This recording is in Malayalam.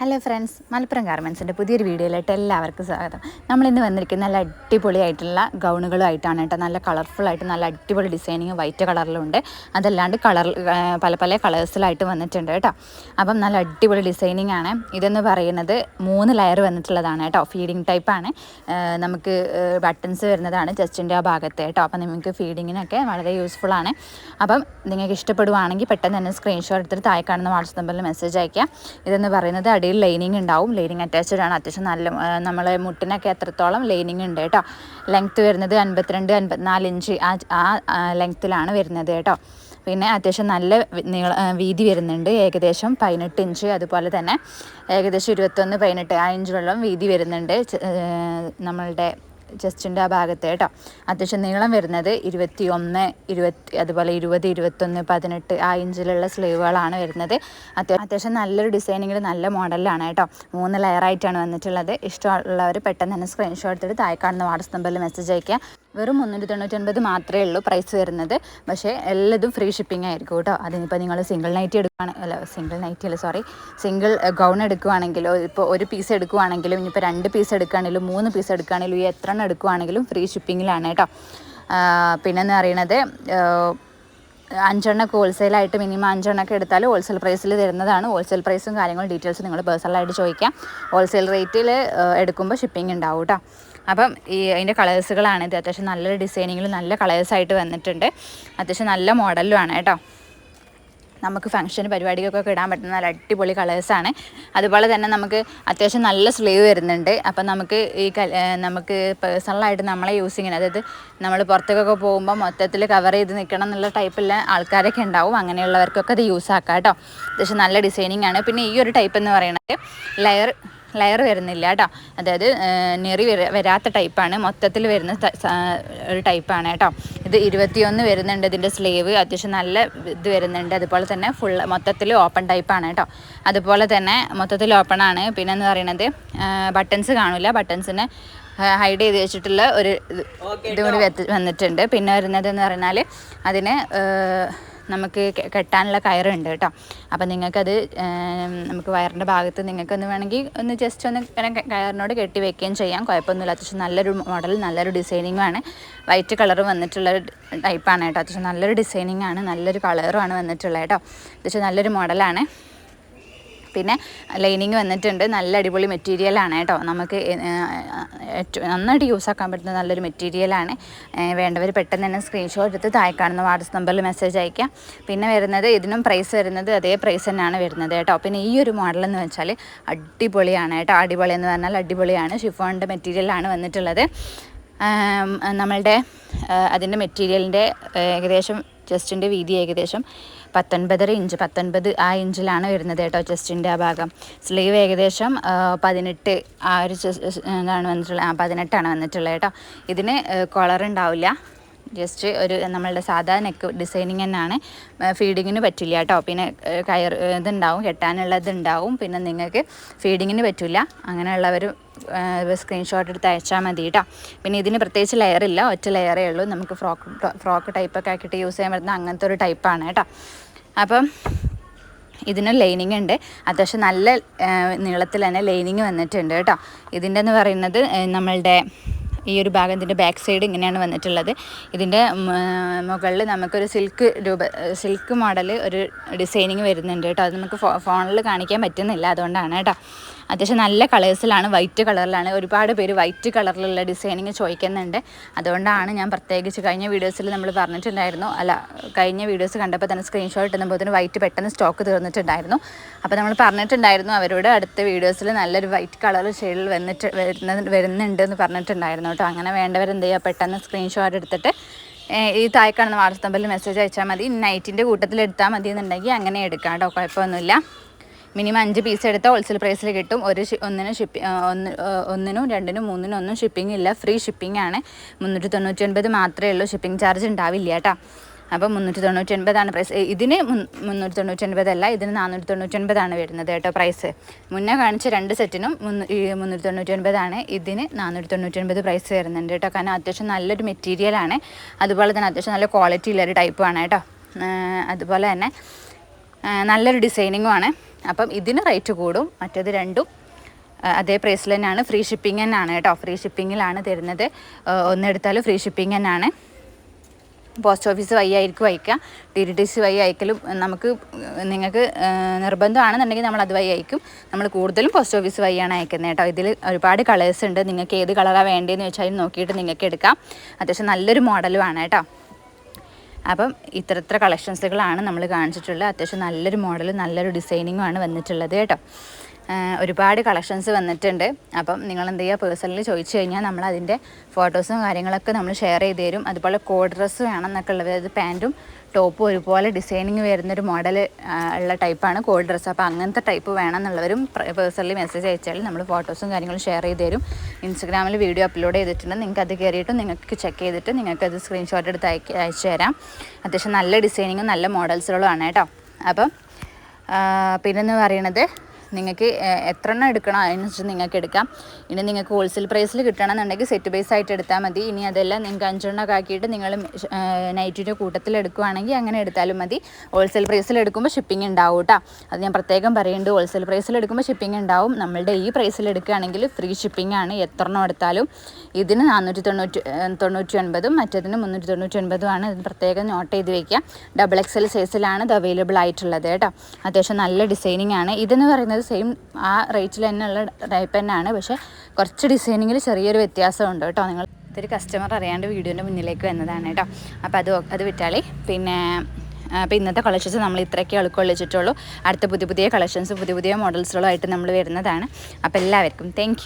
ഹലോ ഫ്രണ്ട്സ് മലപ്പുറം ഗാർമെൻസിന്റെ പുതിയൊരു വീഡിയോയിലായിട്ട് എല്ലാവർക്കും സ്വാഗതം. നമ്മളിന്ന് വന്നിരിക്കുന്ന നല്ല അടിപൊളിയായിട്ടുള്ള ഗൗണുകളുമായിട്ടാണ് കേട്ടോ. നല്ല കളർഫുള്ളായിട്ട് നല്ല അടിപൊളി ഡിസൈനിങ് വൈറ്റ് കളറിലുണ്ട് അതല്ലാണ്ട് കളർ പല പല കളേഴ്സിലായിട്ട് വന്നിട്ടുണ്ട് കേട്ടോ. അപ്പം നല്ല അടിപൊളി ഡിസൈനിങ് ആണ്. ഇതെന്ന് പറയുന്നത് മൂന്ന് ലെയർ വന്നിട്ടുള്ളതാണ് കേട്ടോ. ഫീഡിങ് ടൈപ്പാണ് നമുക്ക് ബട്ടൺസ് വരുന്നതാണ് ജസ്റ്റിന്റെ ആ ഭാഗത്ത് കേട്ടോ. അപ്പം നിങ്ങൾക്ക് ഫീഡിങ്ങിനൊക്കെ വളരെ യൂസ്ഫുൾ ആണ്. അപ്പം നിങ്ങൾക്ക് ഇഷ്ടപ്പെടുവാണെങ്കിൽ പെട്ടെന്ന് തന്നെ സ്ക്രീൻഷോട്ട് എടുത്തിട്ട് താഴെ കാണുന്ന വാട്സപ്പ് നമ്പറിൽ മെസ്സേജ് അയയ്ക്കുക ഇതെന്ന് പറയുന്നത് അടിയിൽ ലൈനിങ് ഉണ്ടാവും. ലൈനിങ് അറ്റാച്ച്ഡ് ആണ്. അത്യാവശ്യം നല്ല നമ്മളെ മുട്ടിനൊക്കെ എത്രത്തോളം ലൈനിങ് ഉണ്ട് കേട്ടോ. ലെങ്ത്ത് വരുന്നത് അൻപത്തിരണ്ട് അൻപത്തിനാല് ഇഞ്ച് ആ ആ ലെങ്ത്തിലാണ് വരുന്നത് കേട്ടോ. പിന്നെ അത്യാവശ്യം നല്ല നീള വീതി വരുന്നുണ്ട്. ഏകദേശം പതിനെട്ട് ഇഞ്ച് അതുപോലെ തന്നെ. ഏകദേശം ഇരുപത്തൊന്ന് പതിനെട്ട് ആ ഇഞ്ചോളം വീതി വരുന്നുണ്ട്. നമ്മളുടെ ചെസ്റ്റിന്റെ ആ ഭാഗത്ത് കേട്ടോ. അത്യാവശ്യം നീളം വരുന്നത് ഇരുപത്തി ഒന്ന് ഇരുപത്തി അതുപോലെ ഇരുപത് ഇരുപത്തൊന്ന് പതിനെട്ട് ആ ഇഞ്ചിലുള്ള സ്ലീവുകളാണ് വരുന്നത്. അത്യാവശ്യം നല്ലൊരു ഡിസൈനിങ്ങിൽ നല്ല മോഡലാണ് കേട്ടോ. മൂന്ന് ലെയറായിട്ടാണ് വന്നിട്ടുള്ളത്. ഇഷ്ടമുള്ളവർ പെട്ടെന്ന് തന്നെ സ്ക്രീൻഷോട്ട് എടുത്ത് താഴെ കാണുന്ന നമ്പറിൽ മെസ്സേജ് അയക്കുക വെറും മുന്നൂറ്റി തൊണ്ണൂറ്റൊൻപത് മാത്രമേ ഉള്ളൂ പ്രൈസ് വരുന്നത്. പക്ഷേ എല്ലാതും ഫ്രീ ഷിപ്പിംഗ് ആയിരിക്കും കേട്ടോ. അതിനിപ്പോൾ നിങ്ങൾ സിംഗിൾ നൈറ്റി എടുക്കുകയാണ് അല്ല സിംഗിൾ നൈറ്റി അല്ല സോറി സിംഗിൾ ഗൗൺ എടുക്കുകയാണെങ്കിലോ ഇപ്പോൾ ഒരു പീസ് എടുക്കുകയാണെങ്കിലും ഇനിയിപ്പോൾ രണ്ട് പീസ് എടുക്കുകയാണെങ്കിലും മൂന്ന് പീസ് എടുക്കുകയാണെങ്കിലും ഈ എത്ര എണ്ണം എടുക്കുകയാണെങ്കിലും ഫ്രീ ഷിപ്പിങ്ങിലാണ് കേട്ടോ പിന്നെന്ന് പറയുന്നത് ആ, അഞ്ചെണ്ണൊക്കെ ഹോൾസെയിലായിട്ട് മിനിമം അഞ്ചെണ്ണൊക്കെ എടുത്താൽ ഹോൾസെയിൽ പ്രൈസിൽ തരുന്നതാണ്. ഹോൾസെയിൽ പ്രൈസും കാര്യങ്ങളും ഡീറ്റെയിൽസും നിങ്ങൾ പേഴ്സണലായിട്ട് ചോദിക്കാം. ഹോൾസെയിൽ റേറ്റിൽ എടുക്കുമ്പോൾ ഷിപ്പിംഗ് ഉണ്ടാവും കേട്ടോ. അപ്പം ഈ അതിന്റെ കളേഴ്സുകളാണ് ഇത്. അത്യാവശ്യം നല്ലൊരു ഡിസൈനിങ്ങിൽ നല്ല കളേഴ്സായിട്ട് വന്നിട്ടുണ്ട്. അത്യാവശ്യം നല്ല മോഡലും ആണ് കേട്ടോ. നമുക്ക് ഫംഗ്ഷന് പരിപാടിക്കൊക്കെ ഇടാൻ പറ്റുന്ന നല്ല അടിപൊളി കളേഴ്സാണ്. അതുപോലെ തന്നെ നമുക്ക് അത്യാവശ്യം നല്ല സ്ലീവ് വരുന്നുണ്ട്. അപ്പം നമുക്ക് ഈ നമുക്ക് പേഴ്സണലായിട്ട് നമ്മളെ യൂസ് ചെയ്യുന്നത് അതായത് നമ്മൾ പുറത്തേക്കൊക്കെ പോകുമ്പോൾ മൊത്തത്തിൽ കവർ ചെയ്ത് നിൽക്കണം എന്നുള്ള ടൈപ്പുള്ള ആൾക്കാരൊക്കെ ഉണ്ടാവും. അങ്ങനെയുള്ളവർക്കൊക്കെ അത് യൂസ് ആക്കാം കേട്ടോ. അത്യാവശ്യം നല്ല ഡിസൈനിങ് ആണ്. പിന്നെ ഈ ഒരു ടൈപ്പ് എന്ന് പറയുന്നത് ലെയർ ലെയർ വരുന്നില്ല കേട്ടോ. അതായത് നെറി വര- വരാത്ത ടൈപ്പാണ് മൊത്തത്തിൽ വരുന്ന ഒരു ടൈപ്പാണ് കേട്ടോ. ഇത് ഇരുപത്തിയൊന്ന് വരുന്നുണ്ട് ഇതിന്റെ സ്ലീവ് അത്യാവശ്യം നല്ല ഇത് വരുന്നുണ്ട്. അതുപോലെ തന്നെ ഫുൾ മൊത്തത്തിൽ ഓപ്പൺ ടൈപ്പാണ് കേട്ടോ. അതുപോലെ തന്നെ മൊത്തത്തിൽ ഓപ്പൺ ആണ്. പിന്നെ എന്ന് പറയുന്നത് ബട്ടൺസ് കാണില്ല. ബട്ടൺസിന് ഹൈഡ് ചെയ്ത് വെച്ചിട്ടുള്ള ഒരു ഇത് കൂടി വന്നിട്ടുണ്ട്. പിന്നെ വരുന്നത് എന്ന് പറഞ്ഞാൽ അതിന് നമുക്ക് കെട്ടാനുള്ള കയറുണ്ട് കേട്ടോ. അപ്പോൾ നിങ്ങൾക്കത് നമുക്ക് വയറിന്റെ ഭാഗത്ത് നിങ്ങൾക്കൊന്ന് വേണമെങ്കിൽ ഒന്ന് ജസ്റ്റ് ഒന്ന് ഇങ്ങനെ കയറിനോട് കെട്ടി വെക്കുകയും ചെയ്യാം. കുഴപ്പമൊന്നുമില്ല. അത്യാവശ്യം നല്ലൊരു മോഡൽ നല്ലൊരു ഡിസൈനിങ്ങും ആണ്. വൈറ്റ് കളർ വന്നിട്ടുള്ള ടൈപ്പാണ് കേട്ടോ. അത്യാവശ്യം നല്ലൊരു ഡിസൈനിങ് ആണ് നല്ലൊരു കളറുമാണ് വന്നിട്ടുള്ളത് കേട്ടോ. അത്യാവശ്യം നല്ലൊരു മോഡലാണ് പിന്നെ ലൈനിങ് വന്നിട്ടുണ്ട്. നല്ല അടിപൊളി മെറ്റീരിയലാണ് കേട്ടോ. നമുക്ക് നന്നായിട്ട് യൂസ് ആക്കാൻ പറ്റുന്ന നല്ലൊരു മെറ്റീരിയലാണ് വേണ്ടവർ പെട്ടെന്ന് തന്നെ സ്ക്രീൻഷോട്ട് എടുത്ത് താഴെ കാണുന്ന വാട്സപ്പ് നമ്പറിൽ മെസ്സേജ് അയക്കാം. പിന്നെ വരുന്നത് ഇതിനും പ്രൈസ് വരുന്നത് അതേ പ്രൈസ് തന്നെയാണ് വരുന്നത് കേട്ടോ. പിന്നെ ഈ ഒരു മോഡൽ എന്ന് വെച്ചാൽ അടിപൊളിയാണ് കേട്ടോ. അടിപൊളി എന്ന് പറഞ്ഞാൽ അടിപൊളിയാണ്. ഷിഫോണിന്റെ മെറ്റീരിയലാണ് വന്നിട്ടുള്ളത്. നമ്മളുടെ അതിന്റെ മെറ്റീരിയലിന്റെ ഏകദേശം ജസ്റ്റിന്റെ വീതി ഏകദേശം പത്തൊൻപതര ഇഞ്ച് പത്തൊൻപത് ആ ഇഞ്ചിലാണ് വരുന്നത് കേട്ടോ ചെസ്റ്റിന്റെ ആ ഭാഗം. സ്ലീവ് ഏകദേശം പതിനെട്ട് ആ ഒരു ഇതാണ് വന്നിട്ടുള്ളത് ആ പതിനെട്ടാണ് വന്നിട്ടുള്ളത് കേട്ടോ. ഇതിന് കോളർ ഉണ്ടാവില്ല. ജസ്റ്റ് ഒരു നമ്മളുടെ സാധാ നെക്ക് ഡിസൈനിങ് തന്നെയാണ്. ഫീഡിങ്ങിന് പറ്റില്ല കേട്ടോ. പിന്നെ കയർ ഇതുണ്ടാവും കെട്ടാനുള്ളത് ഉണ്ടാവും പിന്നെ നിങ്ങൾക്ക് ഫീഡിങ്ങിന് പറ്റില്ല അങ്ങനെയുള്ളവർ സ്ക്രീൻഷോട്ട് എടുത്ത് അയച്ചാൽ മതി കേട്ടോ പിന്നെ ഇതിന് പ്രത്യേകിച്ച് ലെയർ ഇല്ല. ഒറ്റ ലെയറേ ഉള്ളൂ. നമുക്ക് ഫ്രോക്ക് ഫ്രോക്ക് ടൈപ്പൊക്കെ ആക്കിയിട്ട് യൂസ് ചെയ്യാൻ പറ്റുന്ന അങ്ങനത്തെ ഒരു ടൈപ്പാണ് കേട്ടോ അപ്പം ഇതിന് ലൈനിങ് ഉണ്ട്. അത്യാവശ്യം നല്ല നീളത്തിൽ തന്നെ ലൈനിങ് വന്നിട്ടുണ്ട് കേട്ടോ ഇതിന്റെ എന്ന് പറയുന്നത് നമ്മളുടെ ഈ ഒരു ഭാഗം ഇതിന്റെ ബാക്ക് സൈഡ് ഇങ്ങനെയാണ് വന്നിട്ടുള്ളത്. ഇതിന്റെ മുകളിൽ നമുക്കൊരു സിൽക്ക് രൂപ സിൽക്ക് മോഡൽ ഒരു ഡിസൈനിങ് വരുന്നുണ്ട് കേട്ടോ അത് നമുക്ക് ഫോണിൽ കാണിക്കാൻ പറ്റുന്നില്ല അതുകൊണ്ടാണ് കേട്ടോ അത്യാവശ്യം നല്ല കളേഴ്സിലാണ് വൈറ്റ് കളറിലാണ്. ഒരുപാട് പേര് വൈറ്റ് കളറിലുള്ള ഡിസൈനിങ് ചോദിക്കുന്നുണ്ട്. അതുകൊണ്ടാണ് ഞാൻ പ്രത്യേകിച്ച് കഴിഞ്ഞ വീഡിയോസിൽ നമ്മൾ പറഞ്ഞിട്ടുണ്ടായിരുന്നു. അല്ല കഴിഞ്ഞ വീഡിയോസ് കണ്ടപ്പോൾ തന്നെ സ്ക്രീൻഷോട്ട് ഇടുമ്പോൾ വൈറ്റ് പെട്ടെന്ന് സ്റ്റോക്ക് തീർന്നിട്ടുണ്ടായിരുന്നു. അപ്പോൾ നമ്മൾ പറഞ്ഞിട്ടുണ്ടായിരുന്നു അവരോട് അടുത്ത വീഡിയോസിൽ നല്ലൊരു വൈറ്റ് കളർ ഷെയ്ഡിൽ വന്നിട്ട് വരുന്ന വരുന്നുണ്ട് എന്ന് പറഞ്ഞിട്ടുണ്ടായിരുന്നു കേട്ടോ. അങ്ങനെ വേണ്ടവർ എന്ത് ചെയ്യുക പെട്ടെന്ന് സ്ക്രീൻഷോട്ട് എടുത്തിട്ട് ഈ താഴെ കാണുന്ന വാട്സപ്പ് മെസ്സേജ് അയച്ചാൽ മതി. നൈറ്റിന്റെ കൂട്ടത്തിൽ എടുത്താൽ മതി എന്നുണ്ടെങ്കിൽ അങ്ങനെ എടുക്കാം കേട്ടോ. കുഴപ്പമൊന്നുമില്ല. മിനിമം അഞ്ച് പീസ് എടുത്താൽ ഹോൾസെയിൽ പ്രൈസിൽ കിട്ടും. ഒരു ഒന്നിനും ഷിപ്പി ഒന്ന് ഒന്നിനും രണ്ടിനും മൂന്നിനും ഒന്നും ഷിപ്പിംഗ് ഇല്ല. ഫ്രീ ഷിപ്പിംഗ് ആണ്. മുന്നൂറ്റി തൊണ്ണൂറ്റി ഒൻപത് മാത്രമേ ഉള്ളൂ. ഷിപ്പിംഗ് ചാർജ് ഉണ്ടാവില്ല കേട്ടോ. അപ്പോൾ മുന്നൂറ്റി തൊണ്ണൂറ്റി ഒൻപതാണ് പ്രൈസ് ഇതിന് മുന്നൂറ്റി തൊണ്ണൂറ്റി ഒൻപതല്ല ഇതിന് നാനൂറ്റി തൊണ്ണൂറ്റി ഒൻപതാണ് വരുന്നത് കേട്ടോ പ്രൈസ് മുന്നേ കാണിച്ച രണ്ട് സെറ്റിനും മുന്നൂറ്റി തൊണ്ണൂറ്റി ഒൻപതാണ് ഇതിന് നാനൂറ്റി തൊണ്ണൂറ്റി ഒൻപത് പ്രൈസ് വരുന്നുണ്ട് കേട്ടോ. കാരണം അത്യാവശ്യം നല്ലൊരു മെറ്റീരിയലാണ് അതുപോലെ തന്നെ അത്യാവശ്യം നല്ല ക്വാളിറ്റി ഉള്ളൊരു ടൈപ്പുമാണ് കേട്ടോ. അതുപോലെ തന്നെ നല്ലൊരു ഡിസൈനിങ്ങും ആണ്. അപ്പം ഇതിന് റേറ്റ് കൂടും. മറ്റേത് രണ്ടും അതേ പ്രൈസിൽ തന്നെയാണ്. ഫ്രീ ഷിപ്പിംഗ് തന്നെയാണ് കേട്ടോ. ഫ്രീ ഷിപ്പിങ്ങിലാണ് തരുന്നത്. ഒന്നെടുത്താലും ഫ്രീ ഷിപ്പിംഗ് തന്നെയാണ്. പോസ്റ്റ് ഓഫീസ് വഴി ആയിരിക്കും അയക്കുക. ടി ഡി ടി സി വഴി അയക്കലും നമുക്ക് നിങ്ങൾക്ക് നിർബന്ധമാണെന്നുണ്ടെങ്കിൽ നമ്മൾ അത് വഴി അയക്കും. നമ്മൾ കൂടുതലും പോസ്റ്റ് ഓഫീസ് വഴിയാണ് അയക്കുന്നത് കേട്ടോ. ഇതിൽ ഒരുപാട് കളേഴ്സ് ഉണ്ട്. നിങ്ങൾക്ക് ഏത് കളറാണ് വേണ്ടതെന്ന് വെച്ചാൽ നോക്കിയിട്ട് നിങ്ങൾക്ക് എടുക്കാം. അത്യാവശ്യം നല്ലൊരു മോഡലുമാണ് കേട്ടോ. അപ്പം ഇത്ര ഇത്ര കളക്ഷൻസുകളാണ് നമ്മൾ കാണിച്ചിട്ടുള്ളത്. അത്യാവശ്യം നല്ലൊരു മോഡലും നല്ലൊരു ഡിസൈനിങ്ങും ആണ് വന്നിട്ടുള്ളത് കേട്ടോ. ഒരുപാട് കളക്ഷൻസ് വന്നിട്ടുണ്ട്. അപ്പം നിങ്ങൾ എന്ത് ചെയ്യുക പേഴ്സണലി ചോദിച്ചു കഴിഞ്ഞാൽ നമ്മൾ അതിന്റെ ഫോട്ടോസും കാര്യങ്ങളൊക്കെ നമ്മൾ ഷെയർ ചെയ്ത് തരും. അതുപോലെ കോഡ് ഡ്രസ്സ് വേണം എന്നൊക്കെ ഉള്ളത് അതായത് പാന്റും ടോപ്പും ഒരുപോലെ ഡിസൈനിങ് വരുന്നൊരു മോഡൽ ഉള്ള ടൈപ്പാണ് കോൾഡ് ഡ്രസ്സ് അപ്പോൾ അങ്ങനത്തെ ടൈപ്പ് വേണമെന്നുള്ളവരും പേഴ്സണലി മെസ്സേജ് അയച്ചാൽ നമ്മൾ ഫോട്ടോസും കാര്യങ്ങളും ഷെയർ ചെയ്ത് തരും. ഇൻസ്റ്റഗ്രാമിൽ വീഡിയോ അപ്ലോഡ് ചെയ്തിട്ടുണ്ട്. നിങ്ങൾക്ക് അത് കയറിയിട്ട് നിങ്ങൾക്ക് ചെക്ക് ചെയ്തിട്ട് നിങ്ങൾക്ക് അത് സ്ക്രീൻഷോട്ട് എടുത്ത് അയക്ക് അയച്ചു തരാം. അത്യാവശ്യം നല്ല ഡിസൈനിങ്ങും നല്ല മോഡൽസുകളുമാണ് കേട്ടോ. അപ്പം പിന്നെന്ന് പറയണത് നിങ്ങൾക്ക് എത്ര എണ്ണം എടുക്കണം? അതിനനുസരിച്ച് നിങ്ങൾക്ക് എടുക്കാം. ഇനി നിങ്ങൾക്ക് ഹോൾസെയിൽ പ്രൈസിൽ കിട്ടണമെന്നുണ്ടെങ്കിൽ സെറ്റ് ബേസ് ആയിട്ട് എടുത്താൽ മതി. ഇനി അതെല്ലാം നിങ്ങൾക്ക് അഞ്ചെണ്ണമൊക്കെ ആക്കിയിട്ട് നിങ്ങൾ നൈറ്റിന്റെ കൂട്ടത്തിൽ എടുക്കുവാണെങ്കിൽ അങ്ങനെ എടുത്താലും മതി. ഹോൾസെയിൽ പ്രൈസിൽ എടുക്കുമ്പോൾ ഷിപ്പിംഗ് ഉണ്ടാവും കേട്ടോ അത് ഞാൻ പ്രത്യേകം പറയുന്നുണ്ട്. ഹോൾസെയിൽ പ്രൈസിൽ എടുക്കുമ്പോൾ ഷിപ്പിംഗ് ഉണ്ടാവും. നമ്മളുടെ ഈ പ്രൈസിൽ എടുക്കുകയാണെങ്കിൽ ഫ്രീ ഷിപ്പിംഗ് ആണ്. എത്ര എണ്ണം എടുത്താലും ഇതിന് നാനൂറ്റി തൊണ്ണൂറ്റി തൊണ്ണൂറ്റി ഒൻപതും മറ്റേതിന് മുന്നൂറ്റി തൊണ്ണൂറ്റി ഒൻപതും ആണ്. ഇത് പ്രത്യേകം നോട്ട് ചെയ്ത് വെക്കുക. ഡബിൾ എക്സൽ സൈസിലാണ് ഇത് അവൈലബിൾ ആയിട്ടുള്ളത് കേട്ടോ അത്യാവശ്യം നല്ല ഡിസൈനിങ് ആണ്. ഇതെന്ന് പറയുന്നത് സെയിം ആ റേറ്റിൽ തന്നെയുള്ള ടൈപ്പ് തന്നെയാണ്. പക്ഷേ കുറച്ച് ഡിസൈനിങ്ങിൽ ചെറിയൊരു വ്യത്യാസമുണ്ട് കേട്ടോ. നിങ്ങൾ ഇതൊരു കസ്റ്റമർ അറിയാണ്ട് വീഡിയോന്റെ മുന്നിലേക്ക് വന്നതാണ് കേട്ടോ. അപ്പോൾ അത് അത് വിറ്റാളി പിന്നെ അപ്പോൾ ഇന്നത്തെ കളക്ഷൻസ് നമ്മൾ ഇത്രയൊക്കെ എളുക്കൊള്ളിച്ചിട്ടുള്ളൂ അടുത്ത പുതിയ പുതിയ കളക്ഷൻസ് പുതിയ പുതിയ മോഡൽസുകളുമായിട്ട് നമ്മൾ വരുന്നതാണ്. അപ്പോൾ എല്ലാവർക്കും താങ്ക്